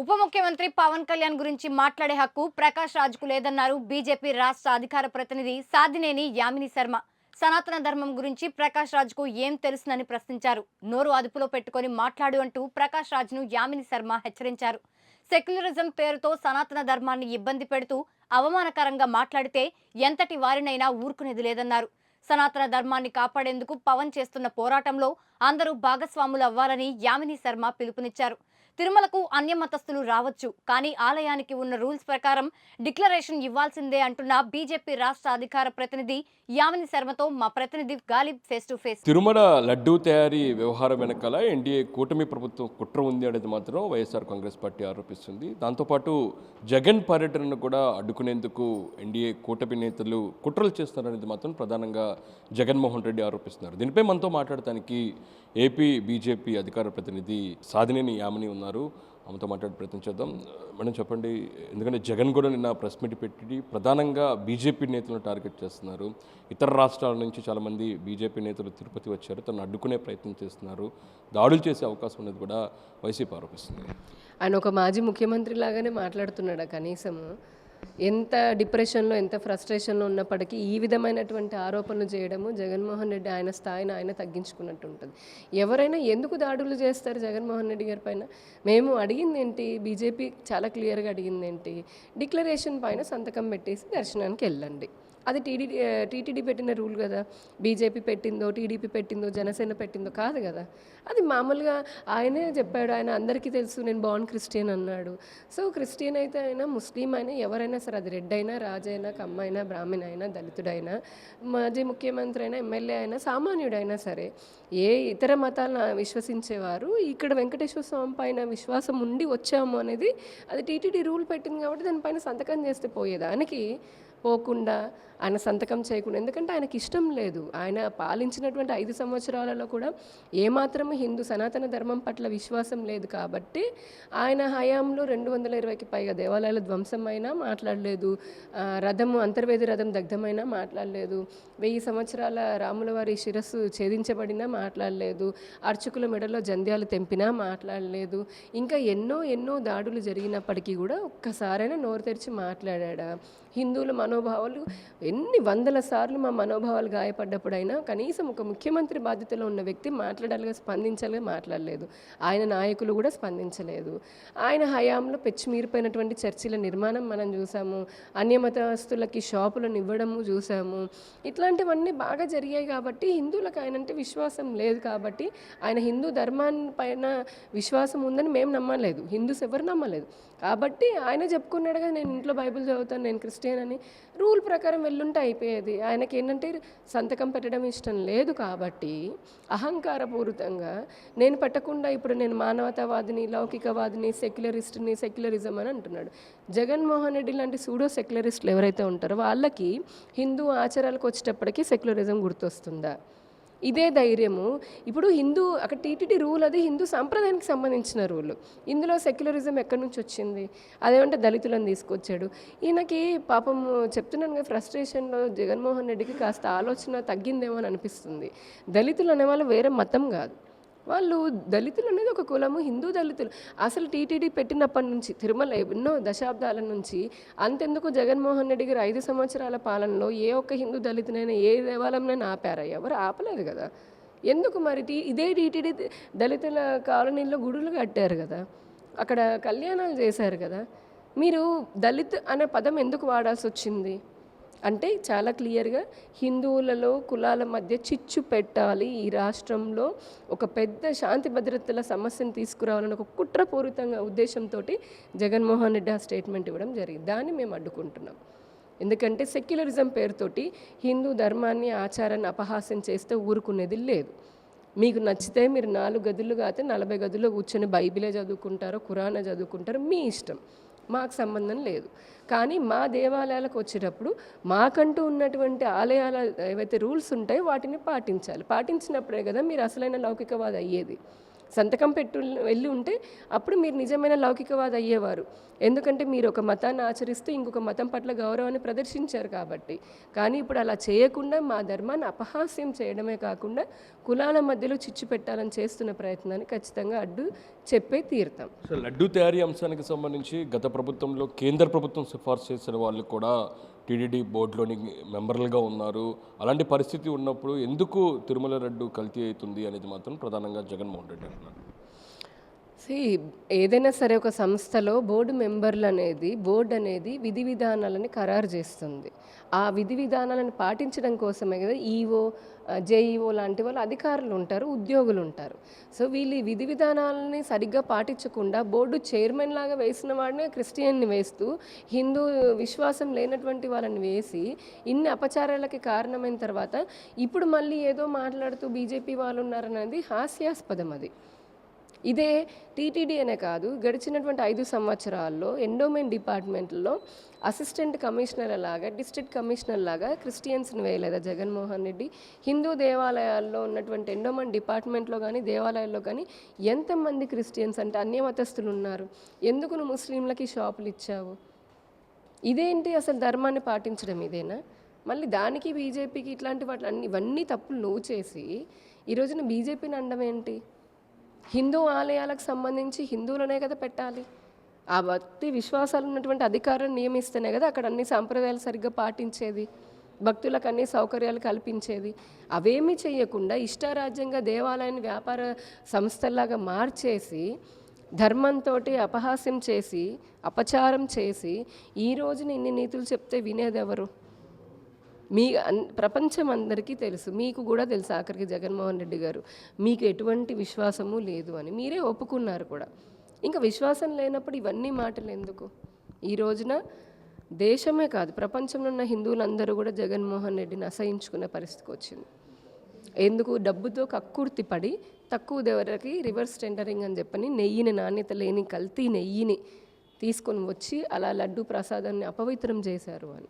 ఉప ముఖ్యమంత్రి పవన్ కళ్యాణ్ గురించి మాట్లాడే హక్కు ప్రకాష్ రాజ్కు లేదన్నారు. బీజేపీ రాష్ట్ర అధికార ప్రతినిధి సాదినేని యామిని శర్మ. సనాతన ధర్మం గురించి ప్రకాష్ రాజ్కు ఏం తెలుసునని ప్రశ్నించారు. నోరు అదుపులో పెట్టుకొని మాట్లాడు అంటూ ప్రకాష్ రాజ్ను యామిని శర్మ హెచ్చరించారు. సెక్యులరిజం పేరుతో సనాతన ధర్మాన్ని ఇబ్బంది పెడుతూ అవమానకరంగా మాట్లాడితే ఎంతటి వారినైనా ఊరుకునేది లేదన్నారు. సనాతన ధర్మాన్ని కాపాడేందుకు పవన్ చేస్తున్న పోరాటంలో అందరూ భాగస్వాములు అవ్వాలని యామిని శర్మ పిలుపునిచ్చారు. తిరుమలకు అన్య మతస్థులు రావచ్చు. కానీ ఆలయానికి ఉన్న రూల్స్ ప్రకారం డిక్లరేషన్ ఇవ్వాల్సిందే అంటున్న బీజేపీ రాష్ట్ర అధికార ప్రతినిధి యామిని శర్మతో మా ప్రతినిధి Ghalib face to face. Tirumala laddu తయారీ వ్యవహారం వెనకాల ఎన్డీఏ కూటమి ప్రభుత్వం కుట్ర ఉంది అనేది మాత్రం వైఎస్ఆర్ కాంగ్రెస్ పార్టీ ఆరోపిస్తుంది. దాంతోపాటు జగన్ పర్యటనను కూడా అడ్డుకునేందుకు ఎన్డీఏ కూటమి నేతలు కుట్రలు చేస్తున్నారనేది మాత్రం ప్రధానంగా జగన్మోహన్ రెడ్డి ఆరోపిస్తున్నారు. దీనిపై మనతో మాట్లాడటానికి ఏపీ బీజేపీ అధికార ప్రతినిధి సాధినేని యామిని ఉన్నారు. ఆమెతో మాట్లాడే ప్రయత్నం చేద్దాం. మేడం చెప్పండి ఎందుకంటే జగన్ కూడా నిన్న ప్రెస్ మీట్ పెట్టి ప్రధానంగా బీజేపీ నేతలను టార్గెట్ చేస్తున్నారు. ఇతర రాష్ట్రాల నుంచి చాలామంది బీజేపీ నేతలు తిరుపతి వచ్చారు. తను అడ్డుకునే ప్రయత్నం చేస్తున్నారు. దాడులు చేసే అవకాశం ఉన్నది కూడా వైసీపీ ఆరోపిస్తుంది. ఆయన ఒక మాజీ ముఖ్యమంత్రి లాగానే మాట్లాడుతున్నాడా కనీసం ఎంత డిప్రెషన్లో ఎంత ఫ్రస్ట్రేషన్లో ఉన్నప్పటికీ ఈ విధమైనటువంటి ఆరోపణలు చేయడము జగన్మోహన్ రెడ్డి ఆయన స్థాయిని ఆయన తగ్గించుకున్నట్టు ఉంటుంది. ఎవరైనా ఎందుకు దాడులు చేస్తారు జగన్మోహన్ రెడ్డి గారి పైన? మేము అడిగింది ఏంటి? బీజేపీ చాలా క్లియర్గా అడిగింది ఏంటి? డిక్లరేషన్ పైన సంతకం పెట్టేసి దర్శనానికి వెళ్ళండి. అది టీడీ టీటీడీ పెట్టిన రూల్ కదా. బీజేపీ పెట్టిందో టీడీపీ పెట్టిందో జనసేన పెట్టిందో కాదు కదా. అది మామూలుగా ఆయనే చెప్పాడు ఆయన అందరికీ తెలుసు నేను బాన్ క్రిస్టియన్ అన్నాడు. సో క్రిస్టియన్ అయితే అయినా ముస్లిం అయినా ఎవరైనా సరే అది రెడ్ అయినా రాజైనా కమ్మైనా బ్రాహ్మణ అయినా దళితుడైనా మాజీ ముఖ్యమంత్రి అయినా ఎమ్మెల్యే అయినా సామాన్యుడైనా సరే ఏ ఇతర మతాలను విశ్వసించేవారు ఇక్కడ వెంకటేశ్వర స్వామి పైన విశ్వాసం ఉండి వచ్చాము అనేది అది టీటీడీ రూల్ పెట్టింది కాబట్టి దానిపైన సంతకం చేస్తే పోయేదానికి పోకుండా ఆయన సంతకం చేయకుండా. ఎందుకంటే ఆయనకి ఇష్టం లేదు. ఆయన పాలించినటువంటి ఐదు సంవత్సరాలలో కూడా ఏమాత్రం హిందూ సనాతన ధర్మం పట్ల విశ్వాసం లేదు కాబట్టి ఆయన హయాంలో రెండు వందల ఇరవైకి పైగా దేవాలయాల ధ్వంసమైనా మాట్లాడలేదు. రథము అంతర్వేది రథం దగ్ధమైనా మాట్లాడలేదు. వెయ్యి సంవత్సరాల రాములవారి శిరస్సు ఛేదించబడినా మాట్లాడలేదు. అర్చకుల మెడలో జంధ్యాలు తెంపినా మాట్లాడలేదు. ఇంకా ఎన్నో ఎన్నో దాడులు జరిగినప్పటికీ కూడా ఒక్కసారైనా నోరు తెరిచి మాట్లాడా. హిందువుల మనోభావాలు ఎన్ని వందల సార్లు మా మనోభావాలు గాయపడ్డప్పుడైనా కనీసం ఒక ముఖ్యమంత్రి బాధ్యతలో ఉన్న వ్యక్తి మాట్లాడాలిగా స్పందించాలిగా మాట్లాడలేదు. ఆయన నాయకులు కూడా స్పందించలేదు. ఆయన హయాంలో పెచ్చిమీరిపోయినటువంటి చర్చిల నిర్మాణం మనం చూసాము. అన్యమతస్తులకి షాపులను ఇవ్వడము చూసాము. ఇట్లాంటివన్నీ బాగా జరిగాయి కాబట్టి హిందువులకు ఆయన అంటే విశ్వాసం లేదు కాబట్టి ఆయన హిందూ ధర్మాన్ని పైన విశ్వాసం ఉందని మేము నమ్మలేదు. హిందూస్ ఎవరు నమ్మలేదు. కాబట్టి ఆయన చెప్పుకున్నాడుగా నేను ఇంట్లో బైబిల్ చదువుతాను నేను క్రిస్టియన్ అని రూల్ ప్రకారం వెళ్ళుంటే అయిపోయేది. ఆయనకి ఏంటంటే సంతకం పెట్టడం ఇష్టం లేదు కాబట్టి అహంకారపూరితంగా నేను పెట్టకుండా ఇప్పుడు నేను మానవతావాదిని లౌకికవాదిని సెక్యులరిస్ట్ని సెక్యులరిజం అని అంటున్నాడు. జగన్మోహన్ రెడ్డి లాంటి సూడో సెక్యులరిస్టులు ఎవరైతే ఉంటారో వాళ్ళకి హిందూ ఆచారాలకు వచ్చేటప్పటికి సెక్యులరిజం గుర్తొస్తుందా? ఇదే ధైర్యము. ఇప్పుడు హిందూ అక్కడ టీటీడీ రూల్ అది హిందూ సాంప్రదాయానికి సంబంధించిన రూల్. ఇందులో సెక్యులరిజం ఎక్కడి నుంచి వచ్చింది? అదేమంటే దళితులను తీసుకొచ్చాడు. ఈయనకి పాపం చెప్తున్నాను కదా ఫ్రస్ట్రేషన్లో జగన్మోహన్ రెడ్డికి కాస్త ఆలోచన తగ్గిందేమో అని అనిపిస్తుంది. దళితులు అనేవాళ్ళు వేరే మతం కాదు. వాళ్ళు దళితులు అనేది ఒక కులము హిందూ దళితులు. అసలు టీటీడీ పెట్టినప్పటి నుంచి తిరుమల ఎన్నో దశాబ్దాల నుంచి అంతెందుకు జగన్మోహన్ రెడ్డి గారు ఐదు సంవత్సరాల పాలనలో ఏ ఒక్క హిందూ దళితునైనా ఏ దేవాలయంనైనా ఆపారా? ఎవరు ఆపలేదు కదా. ఎందుకు మరి టీ ఇదే టీటీడీ దళితుల కాలనీలో గుడులు కట్టారు కదా. అక్కడ కళ్యాణాలు చేశారు కదా. మీరు దళిత్ అనే పదం ఎందుకు వాడాల్సి వచ్చింది అంటే చాలా క్లియర్గా హిందువులలో కులాల మధ్య చిచ్చు పెట్టాలి. ఈ రాష్ట్రంలో ఒక పెద్ద శాంతి భద్రతల సమస్యను తీసుకురావాలని ఒక కుట్రపూరితంగా ఉద్దేశంతో జగన్మోహన్ రెడ్డి ఆ స్టేట్మెంట్ ఇవ్వడం జరిగింది. దాన్ని మేము అడ్డుకుంటున్నాం. ఎందుకంటే సెక్యులరిజం పేరుతోటి హిందూ ధర్మాన్ని ఆచారాన్ని అపహాస్యం చేస్తే ఊరుకునేది లేదు. మీకు నచ్చితే మీరు నాలుగు గదులు కాతే నలభై గదుల్లో కూర్చొని బైబిలే చదువుకుంటారో ఖురానా చదువుకుంటారో మీ ఇష్టం. మాకు సంబంధం లేదు. కానీ మా దేవాలయాలకు వచ్చేటప్పుడు మాకంటూ ఉన్నటువంటి ఆలయాల ఏవైతే రూల్స్ ఉంటాయో వాటిని పాటించాలి. పాటించినప్పుడే కదా మీరు అసలైన లౌకికవాది అయ్యేది. సంతకం పెట్టు వెళ్ళి ఉంటే అప్పుడు మీరు నిజమైన లౌకికవాద అయ్యేవారు. ఎందుకంటే మీరు ఒక మతాన్ని ఆచరిస్తూ ఇంకొక మతం పట్ల గౌరవాన్ని ప్రదర్శించారు కాబట్టి. కానీ ఇప్పుడు అలా చేయకుండా మా ధర్మాన్ని అపహాస్యం చేయడమే కాకుండా కులాల మధ్యలో చిచ్చు పెట్టాలని చేస్తున్న ప్రయత్నాన్ని ఖచ్చితంగా అడ్డు చెప్పే తీరుతాం. సో లడ్డు తయారీ అంశానికి సంబంధించి గత ప్రభుత్వంలో కేంద్ర ప్రభుత్వం సిఫార్సు చేసిన వాళ్ళు కూడా టీడీడీ బోర్డులోని మెంబర్లుగా ఉన్నారు. అలాంటి పరిస్థితి ఉన్నప్పుడు ఎందుకు తిరుమల రెడ్డు కల్తీ అవుతుంది అనేది మాత్రం ప్రధానంగా జగన్మోహన్ రెడ్డి అంటున్నారు. సి ఏదైనా సరే ఒక సంస్థలో బోర్డు మెంబర్లు అనేది బోర్డు అనేది విధి విధానాలని ఖరారు చేస్తుంది. ఆ విధి విధానాలను పాటించడం కోసమే కదా ఈఓ జేఈఓ లాంటి వాళ్ళు అధికారులు ఉంటారు ఉద్యోగులు ఉంటారు. సో వీళ్ళు ఈ విధి విధానాలని సరిగ్గా పాటించకుండా బోర్డు చైర్మన్ లాగా వేసిన వాడినే క్రిస్టియన్ని వేస్తూ హిందూ విశ్వాసం లేనటువంటి వాళ్ళని వేసి ఇన్ని అపచారాలకి కారణమైన తర్వాత ఇప్పుడు మళ్ళీ ఏదో మాట్లాడుతూ బీజేపీ వాళ్ళు ఉన్నారనేది హాస్యాస్పదం అది. ఇదే టీటీడీ అనే కాదు గడిచినటువంటి ఐదు సంవత్సరాల్లో ఎండోమెంట్ డిపార్ట్మెంట్లో అసిస్టెంట్ కమిషనర్ లాగా డిస్ట్రిక్ట్ కమిషనర్ లాగా క్రిస్టియన్స్ని వేయలేదా. జగన్మోహన్ రెడ్డి హిందూ దేవాలయాల్లో ఉన్నటువంటి ఎండోమెంట్ డిపార్ట్మెంట్లో కానీ దేవాలయాల్లో కానీ ఎంతమంది క్రిస్టియన్స్ అంటే అన్యమతస్తులు ఉన్నారు? ఎందుకు నువ్వు ముస్లింలకి షాపులు ఇచ్చావు? ఇదేంటి అసలు ధర్మాన్ని పాటించడం ఇదేనా? మళ్ళీ దానికి బీజేపీకి ఇట్లాంటి వాటి అన్ని ఇవన్నీ తప్పులు నువ్వు చేసి ఈ రోజున బీజేపీని అండమేంటి? ఏంటి హిందూ ఆలయాలకు సంబంధించి హిందువులనే కదా పెట్టాలి. ఆ భక్తి విశ్వాసాలు ఉన్నటువంటి అధికారం నియమిస్తేనే కదా అక్కడ అన్ని సాంప్రదాయాలు సరిగ్గా పాటించేది భక్తులకు అన్ని సౌకర్యాలు కల్పించేది. అవేమీ చేయకుండా ఇష్టారాజ్యంగా దేవాలయాన్ని వ్యాపార సంస్థల్లాగా మార్చేసి ధర్మంతో అపహాస్యం చేసి అపచారం చేసి ఈ రోజున ఇన్ని నీతులు చెప్తే వినేదెవరు? మీ అన్- ప్రపంచం అందరికీ తెలుసు. మీకు కూడా తెలుసు ఆఖరికి జగన్మోహన్ రెడ్డి గారు. మీకు ఎటువంటి విశ్వాసము లేదు అని. మీరే ఒప్పుకున్నారు కూడా. ఇంకా విశ్వాసం లేనప్పుడు ఇవన్నీ మాటలు ఎందుకు? ఈ రోజున దేశమే కాదు ప్రపంచంలో ఉన్న హిందువులందరూ కూడా జగన్మోహన్ రెడ్డిని అసహించుకునే పరిస్థితికి వచ్చింది. ఎందుకు? డబ్బుతో కక్కుర్తి పడి తక్కువ ధరకి రివర్స్ టెండరింగ్ అని చెప్పని నెయ్యిని నాణ్యత లేని కల్తీ నెయ్యిని తీసుకొని వచ్చి అలా లడ్డు ప్రసాదాన్ని అపవిత్రం చేశారు అని.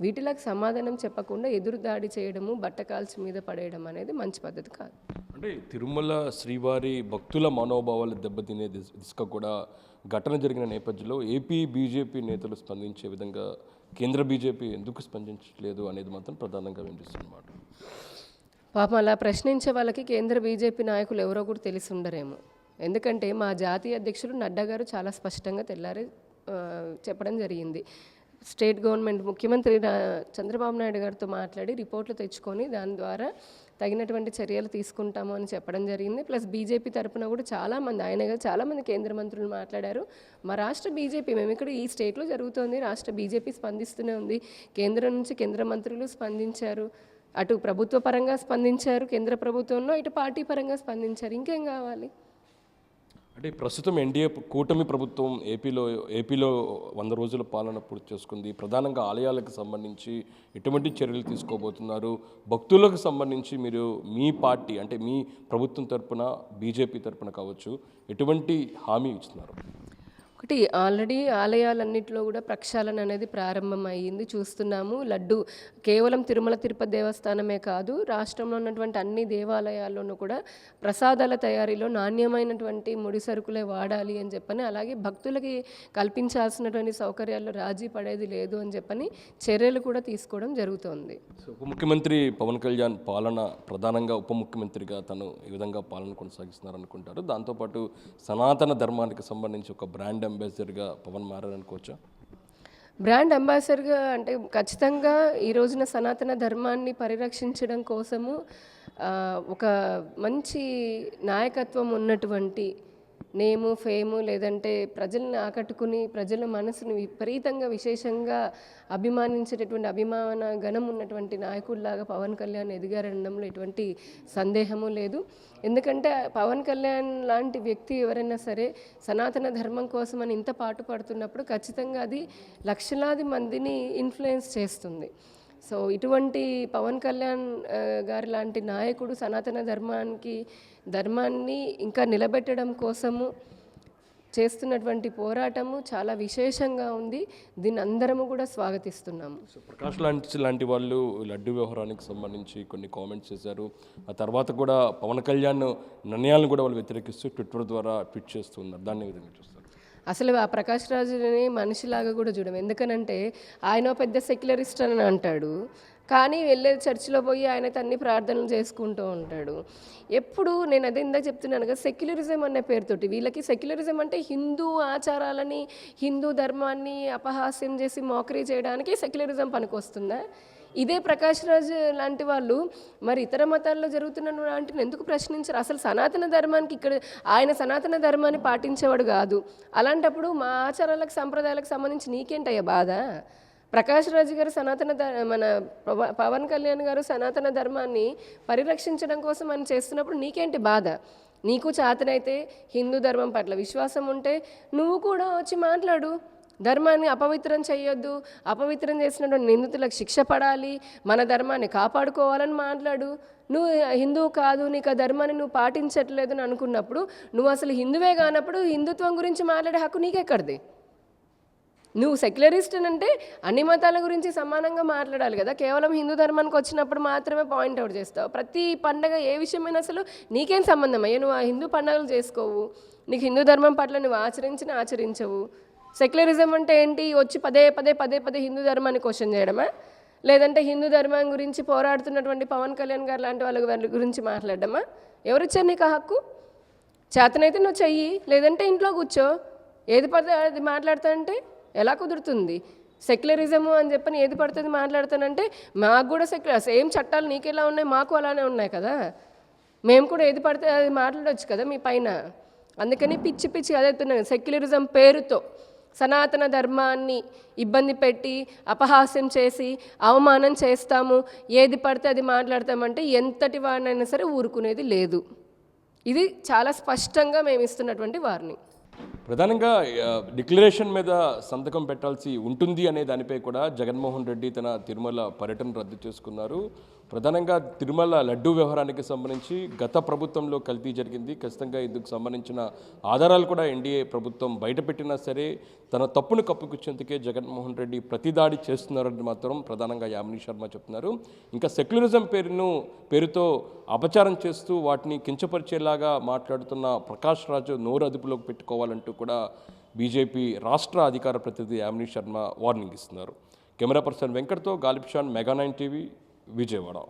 వీటిలకు సమాధానం చెప్పకుండా ఎదురు దాడి చేయడము బట్టకాల్చి మీద పడేయడం అనేది మంచి పద్ధతి కాదు. అంటే తిరుమల శ్రీవారి భక్తుల మనోభావాలు దెబ్బతినే దిశ దిశగా కూడా ఘటన జరిగిన నేపథ్యంలో ఏపీ బీజేపీ నేతలు స్పందించే విధంగా కేంద్ర బీజేపీ ఎందుకు స్పందించట్లేదు అనేది మాత్రం ప్రధానంగా వినిపిస్తుందన్నమాట పాపం అలా ప్రశ్నించే వాళ్ళకి కేంద్ర బీజేపీ నాయకులు ఎవరో కూడా తెలిసి ఉండరేమో. ఎందుకంటే మా జాతీయ అధ్యక్షులు నడ్డా గారు చాలా స్పష్టంగా తెల్లారి చెప్పడం జరిగింది. స్టేట్ గవర్నమెంట్ ముఖ్యమంత్రి చంద్రబాబు నాయుడు గారితో మాట్లాడి రిపోర్ట్లు తెచ్చుకొని దాని ద్వారా తగినటువంటి చర్యలు తీసుకుంటాము అని చెప్పడం జరిగింది. ప్లస్ బీజేపీ తరఫున కూడా చాలామంది ఆయన చాలామంది కేంద్ర మంత్రులు మాట్లాడారు. మా రాష్ట్ర బీజేపీ మేము ఇక్కడ ఈ స్టేట్లో జరుగుతోంది రాష్ట్ర బీజేపీ స్పందిస్తూనే ఉంది. కేంద్రం నుంచి కేంద్ర మంత్రులు స్పందించారు. అటు ప్రభుత్వ పరంగా స్పందించారు కేంద్ర ప్రభుత్వంలో ఇటు పార్టీ పరంగా స్పందించారు. ఇంకేం కావాలి? అంటే ప్రస్తుతం ఎన్డీఏ కూటమి ప్రభుత్వం ఏపీలో ఏపీలో వంద రోజుల పాలన పూర్తి చేసుకుంది. ప్రధానంగా ఆలయాలకు సంబంధించి ఎటువంటి చర్యలు తీసుకోబోతున్నారు? భక్తులకు సంబంధించి మీరు మీ పార్టీ అంటే మీ ప్రభుత్వం తరపున బీజేపీ తరపున కావచ్చు ఎటువంటి హామీ ఇస్తున్నారు? ఒకటి ఆల్రెడీ ఆలయాలన్నింటిలో కూడా ప్రక్షాళన అనేది ప్రారంభం చూస్తున్నాము. లడ్డు కేవలం తిరుమల తిరుపతి దేవస్థానమే కాదు రాష్ట్రంలో ఉన్నటువంటి అన్ని దేవాలయాల్లోనూ కూడా ప్రసాదాల తయారీలో నాణ్యమైనటువంటి ముడి సరుకులే వాడాలి అని చెప్పని అలాగే భక్తులకి కల్పించాల్సినటువంటి సౌకర్యాల్లో రాజీ పడేది లేదు అని చెప్పని చర్యలు కూడా తీసుకోవడం జరుగుతోంది. సో ఉప ముఖ్యమంత్రి పవన్ కళ్యాణ్ పాలన ప్రధానంగా ఉప ముఖ్యమంత్రిగా తను ఈ విధంగా పాలన కొనసాగిస్తున్నారు అనుకుంటారు దాంతోపాటు సనాతన ధర్మానికి సంబంధించి ఒక బ్రాండ్ అంబాసిడర్గా పవన్ మారారనుకోవచ్చా బ్రాండ్ అంబాసిడర్గా అంటే ఖచ్చితంగా ఈ రోజున సనాతన ధర్మాన్ని పరిరక్షించడం కోసము ఒక మంచి నాయకత్వం ఉన్నటువంటి నేము ఫేము లేదంటే ప్రజల్ని ఆకట్టుకుని ప్రజల మనసుని విపరీతంగా విశేషంగా అభిమానించేటటువంటి అభిమాన గణం ఉన్నటువంటి నాయకుడిలాగా పవన్ కళ్యాణ్ ఎదిగారనడంలో ఎటువంటి సందేహము లేదు. ఎందుకంటే పవన్ కళ్యాణ్ లాంటి వ్యక్తి ఎవరైనా సరే సనాతన ధర్మం కోసం అని ఇంత పాటు పడుతున్నప్పుడు ఖచ్చితంగా అది లక్షలాది మందిని ఇన్ఫ్లుయెన్స్ చేస్తుంది. సో ఇటువంటి పవన్ కళ్యాణ్ గారి లాంటి నాయకుడు సనాతన ధర్మానికి ధర్మాన్ని ఇంకా నిలబెట్టడం కోసము చేస్తున్నటువంటి పోరాటము చాలా విశేషంగా ఉంది. దీన్ని అందరము కూడా స్వాగతిస్తున్నాము. ప్రకాష్ లాంటి లాంటి వాళ్ళు లడ్డు వ్యవహారానికి సంబంధించి కొన్ని కామెంట్స్ చేశారు. ఆ తర్వాత కూడా పవన్ కళ్యాణ్ నిర్ణయాలను కూడా వాళ్ళు వ్యతిరేకిస్తూ ట్విట్టర్ ద్వారా ట్వీట్ చేస్తున్నారు దాన్ని విధంగా చూస్తారు? అసలు ఆ ప్రకాష్ రాజుని మనిషిలాగా కూడా చూడం ఎందుకనంటే ఆయన పెద్ద సెక్యులరిస్ట్ అని అంటాడు. కానీ వెళ్ళే చర్చిలో పోయి ఆయన తన్ని ప్రార్థనలు చేసుకుంటూ ఉంటాడు. ఎప్పుడు నేను అదే ఇందాక చెప్తున్నాను కదా సెక్యులరిజం అనే పేరుతోటి వీళ్ళకి సెక్యులరిజం అంటే హిందూ ఆచారాలని హిందూ ధర్మాన్ని అపహాస్యం చేసి మోకరీ చేయడానికి సెక్యులరిజం పనికొస్తుందా? ఇదే ప్రకాష్ రాజ్ లాంటి వాళ్ళు మరి ఇతర మతాల్లో జరుగుతున్న వాటిని ఎందుకు ప్రశ్నించరు? అసలు సనాతన ధర్మానికి ఇక్కడ ఆయన సనాతన ధర్మాన్ని పాటించేవాడు కాదు. అలాంటప్పుడు మా ఆచారాలకు సంప్రదాయాలకు సంబంధించి నీకేంటయ్యా బాధ? ప్రకాష్ రాజ్ గారు సనాతన ధ- మన పవ- పవన్ కళ్యాణ్ గారు సనాతన ధర్మాన్ని పరిరక్షించడం కోసం మనం చేస్తున్నప్పుడు నీకేంటి బాధ? నీకు చాతనైతే హిందూ ధర్మం పట్ల విశ్వాసం ఉంటే నువ్వు కూడా వచ్చి మాట్లాడు. ధర్మాన్ని అపవిత్రం చేయొద్దు. అపవిత్రం చేసినటువంటి నిందితులకు శిక్ష పడాలి. మన ధర్మాన్ని కాపాడుకోవాలని మాట్లాడు. నువ్వు హిందూ కాదు నీకు ఆ ధర్మాన్ని నువ్వు పాటించట్లేదు అని అనుకున్నప్పుడు నువ్వు అసలు హిందువే కానప్పుడు హిందుత్వం గురించి మాట్లాడే హక్కు నీకెక్కడిది? నువ్వు సెక్యులరిస్ట్ అంటే అన్ని మతాల గురించి సమానంగా మాట్లాడాలి కదా. కేవలం హిందూ ధర్మానికి వచ్చినప్పుడు మాత్రమే పాయింట్ అవుట్ చేస్తావు. ప్రతి పండగ ఏ విషయమైనా అసలు నీకేం సంబంధం? అయ్యా నువ్వు ఆ హిందూ పండుగలు చేసుకోవు. నీకు హిందూ ధర్మం పట్ల నువ్వు ఆచరించిన ఆచరించవు. సెక్యులరిజం అంటే ఏంటి? వచ్చి పదే పదే పదే పదే హిందూ ధర్మాన్ని క్వశ్చన్ చేయడమా? లేదంటే హిందూ ధర్మం గురించి పోరాడుతున్నటువంటి పవన్ కళ్యాణ్ గారు లాంటి వాళ్ళ గురించి మాట్లాడడమా? ఎవరిచ్చారు నీకు ఆ హక్కు? చేతనైతే నువ్వు చెయ్యి. లేదంటే ఇంట్లో కూర్చో. ఏది పడితే అది మాట్లాడతానంటే ఎలా కుదురుతుంది? సెక్యులరిజము అని చెప్పని ఏది పడుతుంది మాట్లాడతానంటే మాకు కూడా సెక్యులర్ సేమ్ చట్టాలు నీకు ఎలా ఉన్నాయి? మాకు అలానే ఉన్నాయి కదా. మేము కూడా ఏది పడితే అది మాట్లాడవచ్చు కదా మీ పైన. అందుకని పిచ్చి పిచ్చి అదే సెక్యులరిజం పేరుతో. సనాతన ధర్మాన్ని ఇబ్బంది పెట్టి అపహాస్యం చేసి అవమానం చేస్తాము. ఏది పడితే అది మాట్లాడతామంటే ఎంతటి వాడినైనా సరే ఊరుకునేది లేదు. ఇది చాలా స్పష్టంగా మేము ఇస్తున్నటువంటి వారిని ప్రధానంగా డిక్లరేషన్ మీద సంతకం పెట్టాల్సి ఉంటుంది అనే దానిపై కూడా జగన్మోహన్ రెడ్డి తన తిరుమల పర్యటన రద్దు చేసుకున్నారు. ప్రధానంగా తిరుమల లడ్డూ వ్యవహారానికి సంబంధించి గత ప్రభుత్వంలో కల్తీ జరిగింది. ఖచ్చితంగా ఇందుకు సంబంధించిన ఆధారాలు కూడా ఎన్డీఏ ప్రభుత్వం బయటపెట్టినా సరే తన తప్పును కప్పుకొచ్చేందుకే జగన్మోహన్ రెడ్డి ప్రతిదాడి చేస్తున్నారని మాత్రం ప్రధానంగా యామిని శర్మ చెప్తున్నారు. ఇంకా సెక్యులరిజం పేరును పేరుతో అపచారం చేస్తూ వాటిని కించపరిచేలాగా మాట్లాడుతున్న ప్రకాష్ రాజు నోరు అదుపులోకి పెట్టుకోవాలంటూ కూడా బీజేపీ రాష్ట్ర అధికార ప్రతినిధి యామిని శర్మ వార్నింగ్ ఇస్తున్నారు. Camera person వెంకట్తో Ghalib Shan Mega nine TV Vijayawada